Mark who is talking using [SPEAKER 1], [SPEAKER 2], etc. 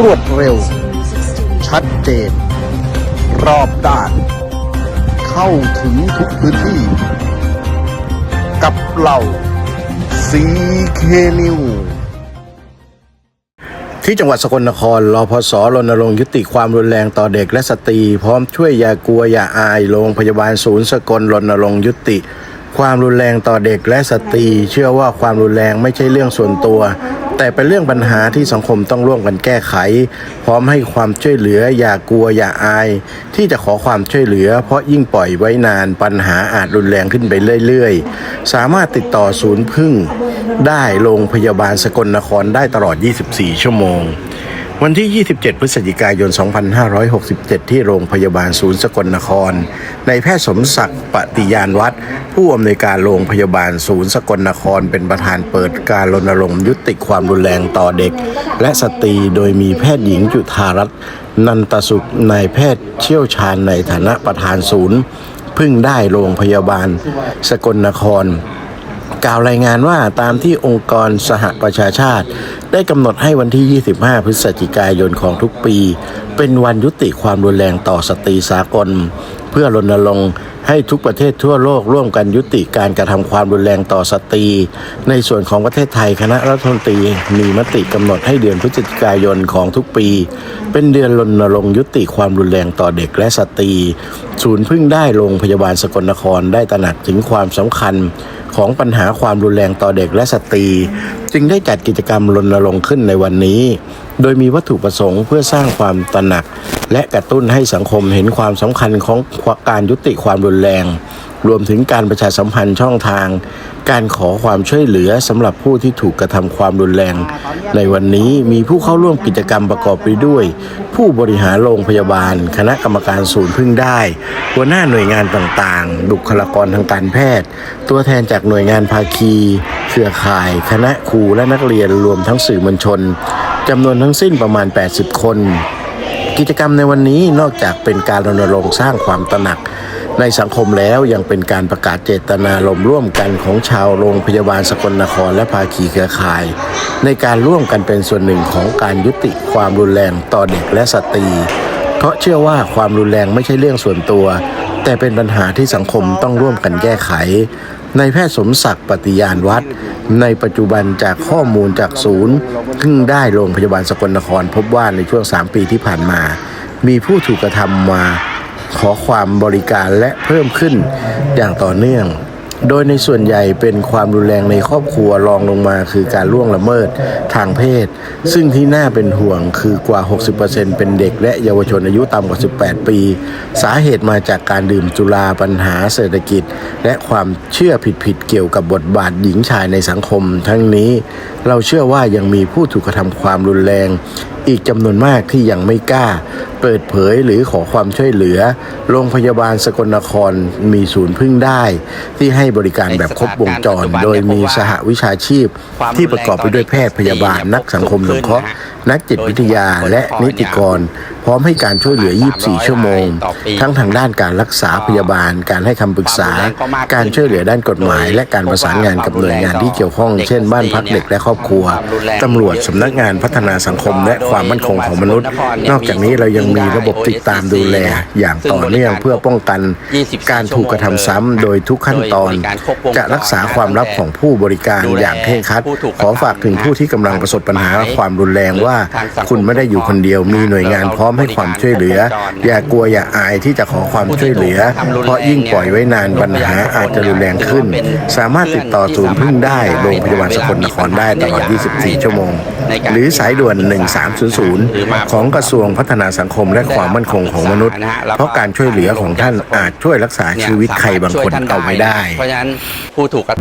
[SPEAKER 1] รวดเร็ว ชัดเจน รอบด้าน เข้าถึงทุกพื้นที่ กับเราซีเคนิวที่จังหวัดสกลนครรอพสรณรงค์ยุติความรุนแรงต่อเด็กและสตรี พร้อมช่วยอย่ากลัวอย่าอายโรงพยาบาลศูนย์สกลรณรงค์ยุติ ความรุนแรงต่อเด็กและสตรี เชื่อว่าความรุนแรงไม่ใช่เรื่องส่วนตัว แต่เป็นเรื่องปัญหาที่สังคมต้องร่วมกันแก้ไข พร้อมให้ความช่วยเหลืออย่ากลัวอย่าอาย ที่จะขอความช่วยเหลือ เพราะยิ่งปล่อยไว้นานปัญหาอาจรุนแรงขึ้นไปเรื่อย ๆ สามารถติดต่อศูนย์พึ่ง ได้โรงพยาบาลสกลนครได้ตลอด 24 ชั่วโมง วันที่ 27 พฤศจิกายน 2567 ที่โรงพยาบาลศูนย์สกลนคร ในแพทย์สมศักดิ์ปฏิญาณวัดผู้อำนวยการโรงพยาบาลศูนย์สกลนคร เป็นประธานเปิดการรณรงค์ยุติความรุนแรงต่อเด็ก และสตรีโดยมีแพทย์หญิงจุธารัตน์นันตสุขนายแพทย์เชี่ยวชาญในฐานะประธานศูนย์ พึ่งได้โรงพยาบาลสกลนคร กล่าวรายงานว่าตามที่องค์กรสหประชาชาติ ได้กำหนดให้วันที่ 25 พฤศจิกายนของทุกปี เป็นวันยุติความรุนแรงต่อสตรีสากล เพื่อรณรงค์ให้ทุกประเทศทั่วโลกร่วมกันยุติการกระทำความรุนแรงต่อสตรี ในส่วนของประเทศไทยคณะรัฐมนตรีมีมติกำหนดให้เดือนพฤศจิกายนของทุกปี เป็นเดือนรณรงค์ยุติความรุนแรงต่อเด็กและสตรี ศูนย์พึ่งได้โรงพยาบาลสกลนครได้ตระหนักถึงความสำคัญ ของปัญหาความรุนแรงต่อเด็กและสตรี จึงได้จัดกิจกรรมรณรงค์ขึ้นในวันนี้ โดยมีวัตถุประสงค์เพื่อสร้างความตระหนัก และกระตุ้นให้สังคมเห็นความสำคัญของการยุติความรุนแรง รวมถึงการประชาสัมพันธ์ช่องทาง การขอความช่วยเหลือสำหรับผู้ที่ถูกกระทำความรุนแรง ในวันนี้มีผู้เข้าร่วมกิจกรรมประกอบไปด้วย ผู้บริหารโรงพยาบาล คณะกรรมการศูนย์พึ่งได้ หัวหน้าหน่วยงานต่างๆ บุคลากรทางการแพทย์ ตัวแทนจากหน่วยงานภาคี เครือข่าย คณะครูและนักเรียนรวมทั้งสื่อมวลชนจำนวนทั้งสิ้นประมาณ 80 คน กิจกรรมในวันนี้นอกจากเป็นการรณรงค์สร้างความตระหนัก ในสังคมแล้วยังเป็นการประกาศเจตนารมณ์ร่วมกันของชาวโรงพยาบาลสกลนครและภาคีเครือข่าย ในการร่วมกันเป็นส่วนหนึ่งของการยุติความรุนแรงต่อเด็กและสตรี เพราะเชื่อว่าความรุนแรงไม่ใช่เรื่องส่วนตัว แต่เป็นปัญหาที่สังคมต้องร่วมกันแก้ไข ในแพทย์สมศักดิ์ปฏิญาณวัดในปัจจุบันจากข้อมูลจากศูนย์พึ่งได้โรงพยาบาลสกลนครพบว่าในช่วง 3 ปีที่ผ่านมา มีผู้ถูกกระทำมา ขอความบริการและเพิ่มขึ้นอย่างต่อเนื่อง โดยในส่วนใหญ่เป็นความรุนแรงในครอบครัวรองลงมาคือการล่วงละเมิดทางเพศ ซึ่งที่น่าเป็นห่วงคือกว่า 60%เป็นเด็กและเยาวชนอายุต่ำกว่า 18 ปี สาเหตุมาจากการดื่มจุราปัญหาเศรษฐกิจ และความเชื่อผิดๆเกี่ยวกับบทบาทหญิงชายในสังคม ทั้งนี้เราเชื่อว่ายังมีผู้ถูกกระทำความรุนแรง อีกจำนวนมากที่ยังไม่กล้า เปิดเผยหรือขอความช่วยเหลือ โรงพยาบาลสกลนครมีศูนย์พึ่งได้ ที่ให้บริการแบบครบวงจร โดยมีสหวิชาชีพ ที่ประกอบไปด้วยแพทย์พยาบาลนักสังคมสงเคราะห์ นักจิตวิทยาและนิติกร พร้อมให้การช่วยเหลือ 24 ชั่วโมง ทั้งทางด้านการรักษาพยาบาล การให้คำปรึกษา การช่วยเหลือด้านกฎหมาย และการประสานงานกับหน่วยงานที่เกี่ยวข้อง เช่น บ้านพักเด็กและครอบครัวตำรวจสำนักงานพัฒนาสังคม และความมั่นคงของมนุษย์ นอกจากนี้เรายังมีระบบติดตามดูแล อย่างต่อเนื่องเพื่อป้องกัน การถูกกระทำซ้ำโดยทุกขั้นตอน จะรักษาความลับของผู้บริการอย่างเคร่งครัดขอฝากถึงผู้ที่กำลังประสบปัญหาความรุนแรงว่าว่าคุณไม่ได้อยู่คนเดียวมีหน่วยงานพร้อมให้ความช่วยเหลือ อย่ากลัวอย่าอายที่จะขอความช่วยเหลือ เพราะยิ่งปล่อยไว้นานปัญหาอาจจะรุนแรงขึ้น สามารถติดต่อศูนย์พึ่งได้โรงพยาบาลสกลนครได้ตลอด 24 ชั่วโมง หรือสายด่วน 1300 ของกระทรวงพัฒนาสังคมและความมั่นคงของมนุษย์ เพราะการช่วยเหลือของท่านอาจช่วยรักษาชีวิตใครบางคนเอาไว้ได้
[SPEAKER 2] เพราะฉะนั้นผู้ถูกกระ